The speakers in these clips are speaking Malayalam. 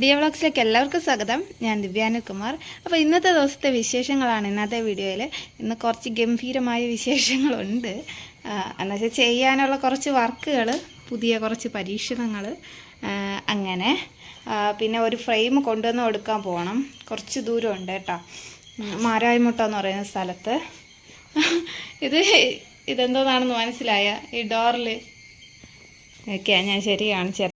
ഡിയ വ്ളോഗ്സിലേക്ക് എല്ലാവർക്കും സ്വാഗതം. ഞാൻ ദിവ്യാനുകുമാർ. അപ്പോൾ ഇന്നത്തെ ദിവസത്തെ വിശേഷങ്ങളാണ് ഇന്നത്തെ വീഡിയോയിൽ ഇന്ന് കുറച്ച് ഗംഭീരമായ വിശേഷങ്ങളുണ്ട്. എന്നുവെച്ചാൽ ചെയ്യാനുള്ള കുറച്ച് വർക്കുകൾ പുതിയ കുറച്ച് പരീക്ഷണങ്ങൾ അങ്ങനെ. പിന്നെ ഒരു ഫ്രെയിം കൊണ്ടുവന്ന് കൊടുക്കാൻ പോകണം കുറച്ച് ദൂരമുണ്ട് കേട്ടോ. മാരായ്മുട്ട എന്ന് പറയുന്ന സ്ഥലത്ത്. ഇത് ഇതെന്തോന്നാണെന്ന് മനസ്സിലായ? ഈ ഡോറിൽ ഓക്കെ ഞാൻ ശരിയാണ് കാണിച്ചു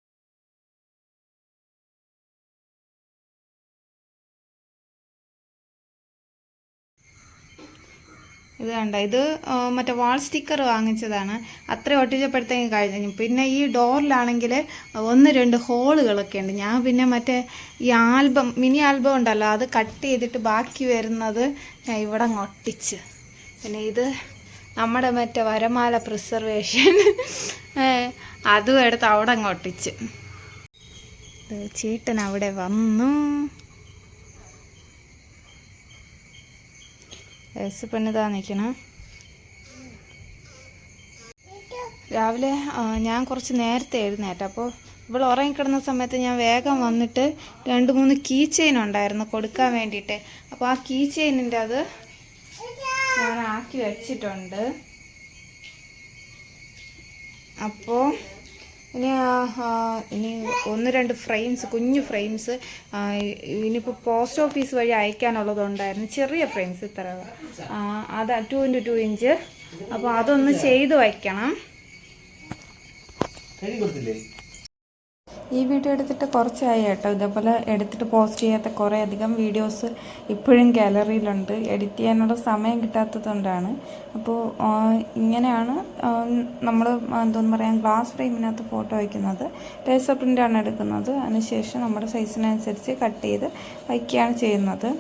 ഇത് കണ്ട? ഇത് മറ്റേ വാൾ സ്റ്റിക്കർ വാങ്ങിച്ചതാണ്. അത്ര ഒട്ടിച്ചപ്പോഴത്തേക്ക് കഴിഞ്ഞു. പിന്നെ ഈ ഡോറിലാണെങ്കിൽ ഒന്ന് രണ്ട് ഹോളുകളൊക്കെ ഉണ്ട്. ഞാൻ പിന്നെ മറ്റേ ഈ ആൽബം മിനി ആൽബം ഉണ്ടല്ലോ അത് കട്ട് ചെയ്തിട്ട് ബാക്കി വരുന്നത് ഞാൻ ഇവിടെ ഒട്ടിച്ച്. പിന്നെ ഇത് നമ്മുടെ മറ്റേ വരമാല പ്രിസർവേഷൻ. അതും എടുത്ത് അവിടെ അങ്ങ് ഒട്ടിച്ച് ചേട്ടൻ അവിടെ വന്നു. യേശു പെണ്ണിതാ നിൽക്കണ രാവിലെ ഞാൻ കുറച്ച് നേരത്തെ എഴുന്നേറ്റ. അപ്പോൾ ഇവൾ ഉറങ്ങിക്കിടന്ന സമയത്ത് ഞാൻ വേഗം വന്നിട്ട് രണ്ട് മൂന്ന് കീ ചെയിൻ ഉണ്ടായിരുന്നു കൊടുക്കാൻ വേണ്ടിയിട്ട്. അപ്പോൾ ആ കീ ചെയിനിന്റെ അത് ഞാൻ ആക്കി വെച്ചിട്ടുണ്ട്. അപ്പോൾ ഇനി ഇനി ഒന്ന് രണ്ട് ഫ്രെയിംസ് കുഞ്ഞു ഫ്രെയിംസ് ഇനിയിപ്പോൾ പോസ്റ്റ് ഓഫീസ് വഴി അയക്കാനുള്ളതുണ്ടായിരുന്നു. ചെറിയ ഫ്രെയിംസ് ഇത്ര. അത് ടു ഇന്റു ടു ഇഞ്ച് അപ്പോൾ അതൊന്ന് ചെയ്ത് വയ്ക്കണം. ഈ വീഡിയോ എടുത്തിട്ട് കുറച്ചായി കേട്ടോ. ഇതേപോലെ എടുത്തിട്ട് പോസ്റ്റ് ചെയ്യാത്ത കുറേ അധികം വീഡിയോസ് ഇപ്പോഴും ഗാലറിയിലുണ്ട്. എഡിറ്റ് ചെയ്യാനുള്ള സമയം കിട്ടാത്തതുകൊണ്ടാണ്. അപ്പോൾ ഇങ്ങനെയാണ് നമ്മൾ എന്തോന്ന് പറയാം ഗ്ലാസ് ഫ്രെയിമിനകത്ത് ഫോട്ടോ വയ്ക്കുന്നത്. ലേസർ പ്രിന്റാണ് എടുക്കുന്നത്. അതിനുശേഷം നമ്മുടെ സൈസിനനുസരിച്ച് കട്ട് ചെയ്ത് വയ്ക്കുകയാണ് ചെയ്യുന്നത്.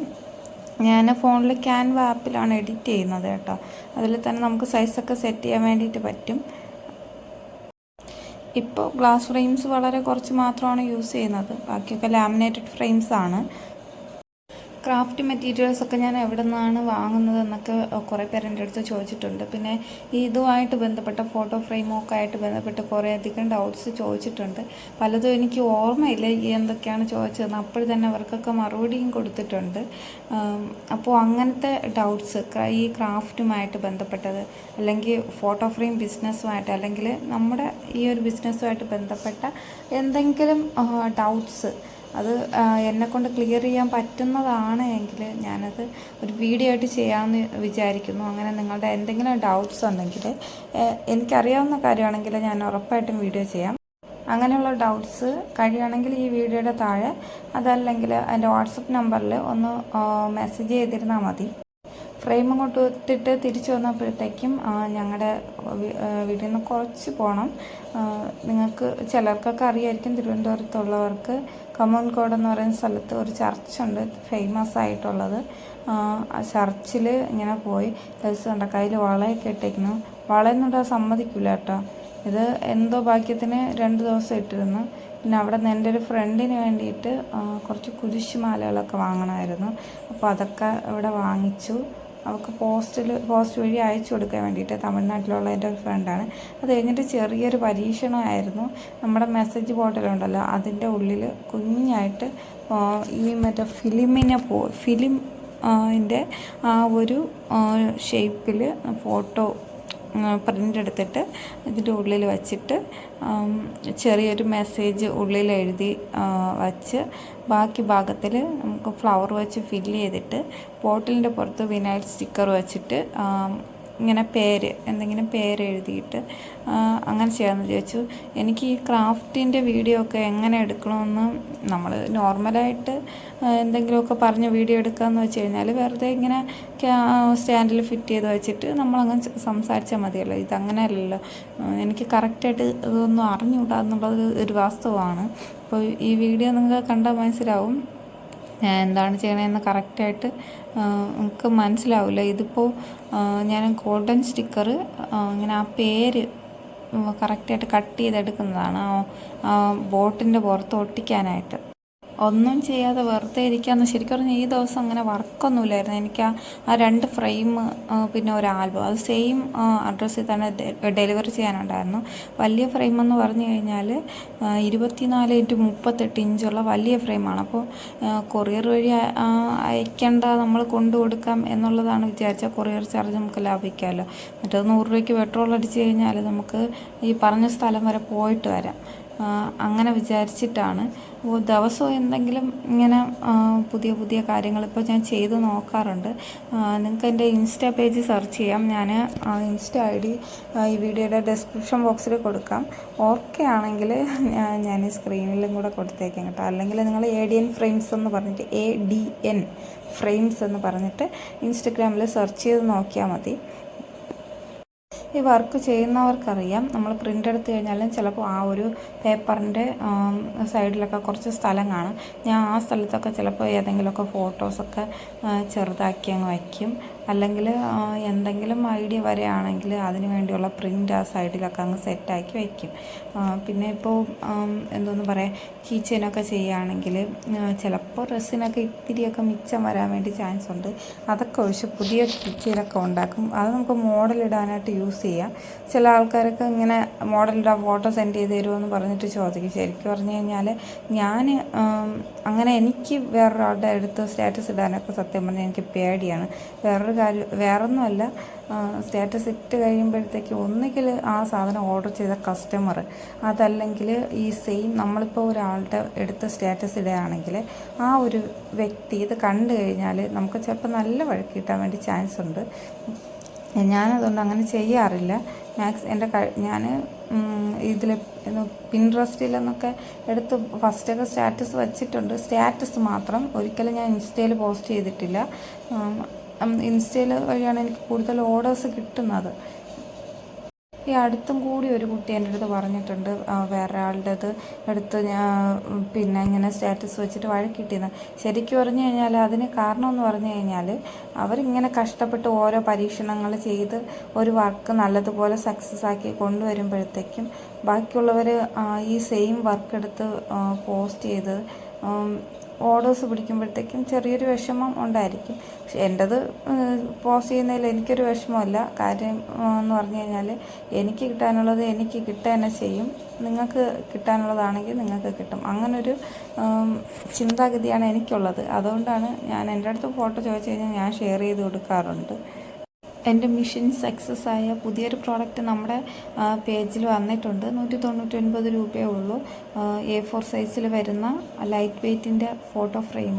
ഞാൻ ഫോണിൽ ക്യാൻവ ആപ്പിലാണ് എഡിറ്റ് ചെയ്യുന്നത് കേട്ടോ. അതിൽ തന്നെ നമുക്ക് സൈസൊക്കെ സെറ്റ് ചെയ്യാൻ വേണ്ടിയിട്ട് പറ്റും. ഇപ്പോൾ ഗ്ലാസ് ഫ്രെയിംസ് വളരെ കുറച്ച് മാത്രമാണ് യൂസ് ചെയ്യുന്നത്. ബാക്കിയൊക്കെ ലാമിനേറ്റഡ് ഫ്രെയിംസ് ആണ്. ക്രാഫ്റ്റ് മെറ്റീരിയൽസ് ഒക്കെ ഞാൻ എവിടെ നിന്നാണ് വാങ്ങുന്നത് എന്നൊക്കെ കുറേ പേര് എന്റെ അടുത്ത് ചോദിച്ചിട്ടുണ്ട്. പിന്നെ ഇതുമായിട്ട് ബന്ധപ്പെട്ട ഫോട്ടോ ഫ്രെയിമൊക്കെ ആയിട്ട് ബന്ധപ്പെട്ട് കുറേ അധികം ഡൗട്ട്സ് ചോദിച്ചിട്ടുണ്ട്. പലതും എനിക്ക് ഓർമ്മയില്ല എന്തൊക്കെയാണ് ചോദിച്ചതെന്ന്. അപ്പോൾ തന്നെ അവർക്കൊക്കെ മറുപടിയും കൊടുത്തിട്ടുണ്ട്. അപ്പോൾ അങ്ങനത്തെ ഡൗട്ട്സ് ഈ ക്രാഫ്റ്റുമായിട്ട് ബന്ധപ്പെട്ടത് അല്ലെങ്കിൽ ഫോട്ടോ ഫ്രെയിം ബിസിനസ്സുമായിട്ട് അല്ലെങ്കിൽ നമ്മുടെ ഈ ഒരു ബിസിനസ്സുമായിട്ട് ബന്ധപ്പെട്ട എന്തെങ്കിലും ഡൗട്ട്സ് അത് എന്നെക്കൊണ്ട് ക്ലിയർ ചെയ്യാൻ പറ്റുന്നതാണ് എങ്കിൽ ഞാനത് ഒരു വീഡിയോ ആയിട്ട് ചെയ്യാമെന്ന് വിചാരിക്കുന്നു. അങ്ങനെ നിങ്ങളുടെ എന്തെങ്കിലും ഡൗട്ട്സ് ഉണ്ടെങ്കിൽ എനിക്കറിയാവുന്ന കാര്യമാണെങ്കിൽ ഞാൻ ഉറപ്പായിട്ടും വീഡിയോ ചെയ്യാം. അങ്ങനെയുള്ള ഡൗട്ട്സ് കഴിയുകയാണെങ്കിൽ ഈ വീഡിയോയുടെ താഴെ അതല്ലെങ്കിൽ എന്റെ വാട്സപ്പ് നമ്പറിൽ ഒന്ന് മെസ്സേജ് ചെയ്തിരുന്നാൽ മതി. ഫ്രെയിം അങ്ങോട്ട് ഇട്ടിട്ട് തിരിച്ചു വന്നപ്പോഴത്തേക്കും ഞങ്ങളുടെ വീട്ടിൽ നിന്ന് കുറച്ച് പോകണം നിങ്ങൾക്ക് ചിലർക്കൊക്കെ അറിയായിരിക്കും തിരുവനന്തപുരത്തുള്ളവർക്ക് കമ്മോൺകോട് എന്ന് പറയുന്ന സ്ഥലത്ത് ഒരു ചർച്ചുണ്ട് ഫേമസ് ആയിട്ടുള്ളത്. ആ ചർച്ചിൽ ഇങ്ങനെ പോയി ദിവസം കണ്ട കയ്യിൽ വളയൊക്കെ ഇട്ടേക്കുന്നു. വളയൊന്നും ഇടാൻ സമ്മതിക്കില്ല കേട്ടോ. ഇത് എന്തോ ഭാഗ്യത്തിന് രണ്ട് ദിവസം ഇട്ടിരുന്നു. പിന്നെ അവിടെ നിന്ന് എന്റെ ഒരു ഫ്രണ്ടിന് വേണ്ടിയിട്ട് കുറച്ച് കുരിശുമാലകളൊക്കെ വാങ്ങണമായിരുന്നു. അപ്പോൾ അതൊക്കെ ഇവിടെ വാങ്ങിച്ചു. അവൾക്ക് പോസ്റ്റിൽ പോസ്റ്റ് വഴി അയച്ചു കൊടുക്കാൻ വേണ്ടിയിട്ട് തമിഴ്നാട്ടിലുള്ള എന്റെ ഒരു ഫ്രണ്ടാണ് അത് കഴിഞ്ഞിട്ട് ചെറിയൊരു പരീക്ഷണമായിരുന്നു. നമ്മുടെ മെസ്സേജ് ബോട്ടിലുണ്ടല്ലോ അതിന്റെ ഉള്ളിൽ കുഞ്ഞായിട്ട് ഈ മറ്റേ ഫിലിമിനെ പോ ഫിലിം ന്റെ ആ ഒരു ഷേപ്പിൽ ഫോട്ടോ പ്രിന്റ് എടുത്തിട്ട് ഇതിന്റെ ഉള്ളിൽ വച്ചിട്ട് ചെറിയൊരു മെസ്സേജ് ഉള്ളിൽ എഴുതി വച്ച് ബാക്കി ഭാഗത്തിൽ നമുക്ക് ഫ്ലവർ വെച്ച് ഫില്ല് ചെയ്തിട്ട് ബോട്ടിലിന്റെ പുറത്ത് വിനൈൽ സ്റ്റിക്കർ വെച്ചിട്ട് ഇങ്ങനെ പേര് എന്തെങ്കിലും പേര് എഴുതിയിട്ട് അങ്ങനെ ചെയ്യാമെന്ന് വിചാരിച്ചു. എനിക്ക് ഈ ക്രാഫ്റ്റിന്റെ വീഡിയോ ഒക്കെ എങ്ങനെ എടുക്കണമെന്ന് നമ്മൾ നോർമലായിട്ട് എന്തെങ്കിലുമൊക്കെ പറഞ്ഞ് വീഡിയോ എടുക്കാമെന്ന് വെച്ച് കഴിഞ്ഞാൽ വെറുതെ ഇങ്ങനെ സ്റ്റാൻഡിൽ ഫിറ്റ് ചെയ്ത് വെച്ചിട്ട് നമ്മളങ്ങ് സംസാരിച്ചാൽ മതിയല്ലോ. ഇതങ്ങനെ അല്ലല്ലോ. എനിക്ക് കറക്റ്റായിട്ട് ഇതൊന്നും അറിഞ്ഞുകൂടാ എന്നുള്ളത് ഒരു വാസ്തവമാണ്. അപ്പോൾ ഈ വീഡിയോ നിങ്ങൾക്ക് കണ്ടാൽ മനസ്സിലാവും. എന്താണ് ചെയ്യണതെന്ന് കറക്റ്റായിട്ട് നമുക്ക് മനസ്സിലാവില്ല ഇതിപ്പോൾ ഞാൻ ഗോൾഡൻ സ്റ്റിക്കർ ഇങ്ങനെ ആ പേര് കറക്റ്റായിട്ട് കട്ട് ചെയ്തെടുക്കുന്നതാണ്. ആ ബോട്ടിന്റെ പുറത്ത് ഒട്ടിക്കാനായിട്ട്. ഒന്നും ചെയ്യാതെ വെറുതെ ഇരിക്കാമെന്ന് ശരിക്കും പറഞ്ഞാൽ ഈ ദിവസം അങ്ങനെ വർക്കൊന്നുമില്ലായിരുന്നു. എനിക്ക് ആ രണ്ട് ഫ്രെയിം പിന്നെ ഒരു ആൽബം അത് സെയിം അഡ്രസ്സിൽ തന്നെ ഡെലിവറി ചെയ്യാനുണ്ടായിരുന്നു. വലിയ ഫ്രെയിം എന്ന് പറഞ്ഞു കഴിഞ്ഞാൽ ഇരുപത്തിനാല് ഇന്റു മുപ്പത്തെട്ട് ഇഞ്ചുള്ള വലിയ ഫ്രെയിമാണ്. അപ്പോൾ കൊറിയർ വഴി അയക്കേണ്ട നമ്മൾ കൊണ്ടു കൊടുക്കാം എന്നുള്ളതാണ് വിചാരിച്ചാൽ കൊറിയർ ചാർജ് നമുക്ക് ലാഭിക്കാമല്ലോ മറ്റേത് നൂറ് രൂപയ്ക്ക് പെട്രോൾ അടിച്ച് കഴിഞ്ഞാൽ നമുക്ക് ഈ പറഞ്ഞ സ്ഥലം വരെ പോയിട്ട് വരാം. അങ്ങനെ വിചാരിച്ചിട്ടാണ്. അപ്പോൾ ദിവസവും എന്തെങ്കിലും ഇങ്ങനെ പുതിയ പുതിയ കാര്യങ്ങൾ ഇപ്പോൾ ഞാൻ ചെയ്ത് നോക്കാറുണ്ട്. നിങ്ങൾക്ക് എന്റെ ഇൻസ്റ്റ പേജ് സെർച്ച് ചെയ്യാം. ഞാൻ ഇൻസ്റ്റ ഐ ഡി ഈ വീഡിയോയുടെ ഡിസ്ക്രിപ്ഷൻ ബോക്സിൽ കൊടുക്കാം. ഓക്കെ ആണെങ്കിൽ ഞാൻ സ്ക്രീനിലും കൂടെ കൊടുത്തേക്കാം കേട്ടോ. അല്ലെങ്കിൽ നിങ്ങൾ എ ഡി എൻ ഫ്രെയിംസ് എന്ന് പറഞ്ഞിട്ട് എ ഡി എൻ ഫ്രെയിംസ് എന്ന് പറഞ്ഞിട്ട് ഇൻസ്റ്റഗ്രാമിൽ സെർച്ച് ചെയ്ത് നോക്കിയാൽ മതി. ഈ വർക്ക് ചെയ്യുന്നവർക്കറിയാം. നമ്മൾ പ്രിന്റ് എടുത്ത് കഴിഞ്ഞാലും ചിലപ്പോൾ ആ ഒരു പേപ്പറിന്റെ സൈഡിലൊക്കെ കുറച്ച് സ്ഥലം കാണും. ഞാൻ ആ സ്ഥലത്തൊക്കെ ചിലപ്പോൾ ഏതെങ്കിലുമൊക്കെ ഫോട്ടോസൊക്കെ ചെറുതാക്കി അങ്ങ് വയ്ക്കും. അല്ലെങ്കിൽ എന്തെങ്കിലും ഐഡിയ വരെയാണെങ്കിൽ അതിന് വേണ്ടിയുള്ള പ്രിന്റ് ആ സൈഡിലൊക്കെ അങ്ങ് സെറ്റാക്കി വയ്ക്കും പിന്നെ ഇപ്പോൾ എന്തോന്ന് പറയുക കീച്ചനൊക്കെ ചെയ്യുകയാണെങ്കിൽ ചിലപ്പോൾ ഡ്രസ്സിനൊക്കെ ഇത്തിരിയൊക്കെ മിച്ചം വരാൻ വേണ്ടി ചാൻസ് ഉണ്ട്. അതൊക്കെ ഒഴിച്ച് പുതിയ കീച്ചനൊക്കെ ഉണ്ടാക്കും. അത് നമുക്ക് മോഡൽ ഇടാനായിട്ട് യൂസ് ചെയ്യാം. ചില ആൾക്കാരൊക്കെ ഇങ്ങനെ മോഡലിടാൻ ഫോട്ടോ സെൻഡ് ചെയ്ത് തരുമെന്ന് പറഞ്ഞിട്ട് ചോദിക്കും. ശരിക്കും പറഞ്ഞു കഴിഞ്ഞാൽ ഞാൻ അങ്ങനെ എനിക്ക് വേറൊരാളുടെ അടുത്ത് സ്റ്റാറ്റസ് ഇടാനൊക്കെ സത്യം പറഞ്ഞാൽ എനിക്ക് പേടിയാണ്. വേറൊരു കാര്യം വേറൊന്നുമല്ല. സ്റ്റാറ്റസ് ഇട്ട് കഴിയുമ്പോഴത്തേക്ക് ഒന്നുകിൽ ആ സാധനം ഓർഡർ ചെയ്ത കസ്റ്റമർ അതല്ലെങ്കിൽ ഈ സെയിം നമ്മളിപ്പോൾ ഒരാളുടെ എടുത്ത് സ്റ്റാറ്റസ് ഇടുകയാണെങ്കിൽ ആ ഒരു വ്യക്തി ഇത് കണ്ടു കഴിഞ്ഞാൽ നമുക്ക് ചിലപ്പോൾ നല്ല വഴക്ക് കിട്ടാൻ വേണ്ടി ചാൻസ് ഉണ്ട്. ഞാനതുകൊണ്ട് അങ്ങനെ ചെയ്യാറില്ല. മാക്സ് എന്റെ ഞാൻ ഇതിൽ പിൻട്രസ്റ്റിലെന്നൊക്കെ എടുത്ത് ഫസ്റ്റൊക്കെ സ്റ്റാറ്റസ് വച്ചിട്ടുണ്ട്. സ്റ്റാറ്റസ് മാത്രം ഒരിക്കലും ഞാൻ ഇൻസ്റ്റയിൽ പോസ്റ്റ് ചെയ്തിട്ടില്ല. ഇൻസ്റ്റയിൽ വഴിയാണ് എനിക്ക് കൂടുതൽ ഓർഡേഴ്സ് കിട്ടുന്നത്. ഈ അടുത്തും കൂടി ഒരു കുട്ടി എന്റെ അടുത്ത് പറഞ്ഞിട്ടുണ്ട് വേറെ ആളുടേത് എടുത്ത് ഞാൻ പിന്നെ ഇങ്ങനെ സ്റ്റാറ്റസ് വെച്ചിട്ട് വഴക്കിട്ടിന്ന് ശരിക്കും പറഞ്ഞു കഴിഞ്ഞാൽ അതിന് കാരണമെന്ന് പറഞ്ഞു കഴിഞ്ഞാൽ അവരിങ്ങനെ കഷ്ടപ്പെട്ട് ഓരോ പരീക്ഷണങ്ങൾ ചെയ്ത് ഒരു വർക്ക് നല്ലതുപോലെ സക്സസ് ആക്കി കൊണ്ടുവരുമ്പോഴത്തേക്കും ബാക്കിയുള്ളവർ ഈ സെയിം വർക്ക് എടുത്ത് പോസ്റ്റ് ചെയ്ത് ഓർഡേഴ്സ് പിടിക്കുമ്പോഴത്തേക്കും ചെറിയൊരു വിഷമം ഉണ്ടായിരിക്കും. പക്ഷെ എന്റെത് പോസ്റ്റ് ചെയ്യുന്നതിൽ എനിക്കൊരു വിഷമമല്ല. കാര്യം എന്ന് പറഞ്ഞു കഴിഞ്ഞാൽ എനിക്ക് കിട്ടാനുള്ളത് എനിക്ക് കിട്ടുക തന്നെ ചെയ്യും. നിങ്ങൾക്ക് കിട്ടാനുള്ളതാണെങ്കിൽ നിങ്ങൾക്ക് കിട്ടും. അങ്ങനൊരു ചിന്താഗതിയാണ് എനിക്കുള്ളത്. അതുകൊണ്ടാണ് ഞാൻ എന്റെ അടുത്ത് ഫോട്ടോ ചോദിച്ചു കഴിഞ്ഞാൽ ഞാൻ ഷെയർ ചെയ്ത് കൊടുക്കാറുണ്ട്. എന്റെ മിഷൻ സക്സസ് ആയ പുതിയൊരു പ്രോഡക്റ്റ് നമ്മുടെ പേജിൽ വന്നിട്ടുണ്ട്. നൂറ്റി തൊണ്ണൂറ്റി ഒൻപത് രൂപയേ ഉള്ളൂ എ ഫോർ സൈസിൽ വരുന്ന ലൈറ്റ് വെയ്റ്റിന്റെ ഫോട്ടോ ഫ്രെയിം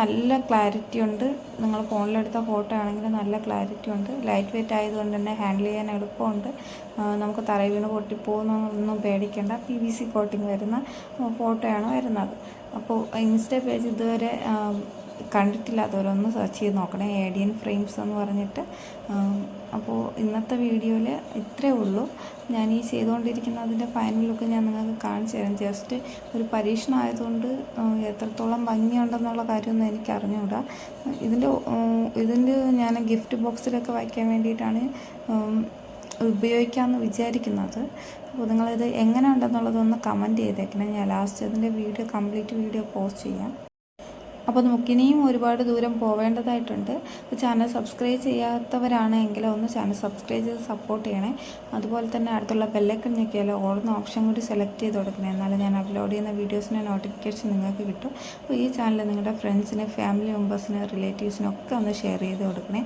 നല്ല ക്ലാരിറ്റി ഉണ്ട്. നിങ്ങൾ ഫോണിലെടുത്ത ഫോട്ടോ ആണെങ്കിൽ നല്ല ക്ലാരിറ്റി ഉണ്ട്. ലൈറ്റ് വെയ്റ്റ് ആയതുകൊണ്ട് തന്നെ ഹാൻഡിൽ ചെയ്യാൻ എളുപ്പമുണ്ട്. നമുക്ക് തറയിൽ പൊട്ടിപ്പോകുന്നൊന്നും പേടിക്കേണ്ട. പി വി സി കോട്ടിങ് വരുന്ന ഫോട്ടോയാണ് വരുന്നത്. അപ്പോൾ ഇൻസ്റ്റ പേജ് ഇതുവരെ കണ്ടിട്ടില്ലാത്തവരൊന്ന് സെർച്ച് ചെയ്ത് നോക്കണേ. ഏഡിയൻ ഫ്രെയിംസ് എന്ന് പറഞ്ഞിട്ട്. അപ്പോൾ ഇന്നത്തെ വീഡിയോയിൽ ഇത്രയേ ഉള്ളൂ. ഞാൻ ഈ ചെയ്തുകൊണ്ടിരിക്കുന്നതിന്റെ ഫൈനൽ ലുക്ക് ഞാൻ നിങ്ങൾക്ക് കാണിച്ചു തരാം. ജസ്റ്റ് ഒരു പരീക്ഷണം ആയതുകൊണ്ട് എത്രത്തോളം ഭംഗിയുണ്ടെന്നുള്ള കാര്യമൊന്നും എനിക്ക് അറിഞ്ഞുകൂടാ. ഇതിന്റെ ഇതിന്റെ ഞാൻ ഗിഫ്റ്റ് ബോക്സിലൊക്കെ വയ്ക്കാൻ വേണ്ടിയിട്ടാണ് ഉപയോഗിക്കാമെന്ന് വിചാരിക്കുന്നത്. അപ്പോൾ നിങ്ങളിത് എങ്ങനെ ഉണ്ടെന്നുള്ളതൊന്ന് കമന്റ് ചെയ്തേക്കണം. ഞാൻ ലാസ്റ്റ് അതിന്റെ വീഡിയോ കംപ്ലീറ്റ് വീഡിയോ പോസ്റ്റ് ചെയ്യാം. അപ്പോൾ നമുക്കിനിയും ഒരുപാട് ദൂരം പോവേണ്ടതായിട്ടുണ്ട്. അപ്പോൾ ചാനൽ സബ്സ്ക്രൈബ് ചെയ്യാത്തവരാണെങ്കിൽ ഒന്ന് ചാനൽ സബ്സ്ക്രൈബ് ചെയ്ത് സപ്പോർട്ട് ചെയ്യണേ. അതുപോലെ തന്നെ അടുത്തുള്ള ബെല്ലൈക്കൺ ഞെക്കിയാൽ ഓടുന്ന ഓപ്ഷൻ കൂടി സെലക്ട് ചെയ്ത് കൊടുക്കണേ. എന്നാലും ഞാൻ അപ്ലോഡ് ചെയ്യുന്ന വീഡിയോസിന് നോട്ടിഫിക്കേഷൻ നിങ്ങൾക്ക് കിട്ടും. അപ്പോൾ ഈ ചാനൽ നിങ്ങളുടെ ഫ്രണ്ട്സിന് ഫാമിലി മെമ്പേഴ്സിന് റിലേറ്റീവ്സിനൊക്കെ ഒന്ന് ഷെയർ ചെയ്ത് കൊടുക്കണേ.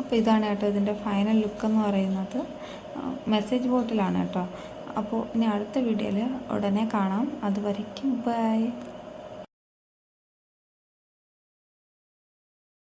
അപ്പോൾ ഇതാണ് കേട്ടോ ഇതിന്റെ ഫൈനൽ ലുക്ക് എന്ന് പറയുന്നത്. മെസ്സേജ് ബോട്ടിലാണ് കേട്ടോ. അപ്പോൾ ഇനി അടുത്ത വീഡിയോയിൽ ഉടനെ കാണാം. അതുവരയ്ക്കും ബൈ.